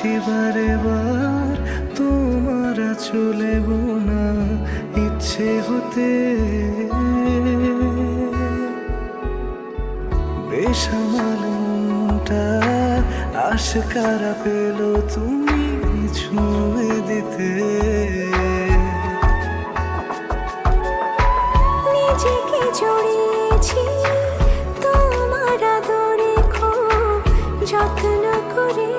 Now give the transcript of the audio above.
আছি বারে বার, তোমার চলে বোনা ইচ্ছে হতে। বেশ আমার মনটা আশকারা পেল তুমি ছুঁয়ে দিতে। তোমার আদরে খুব যত্ন করে।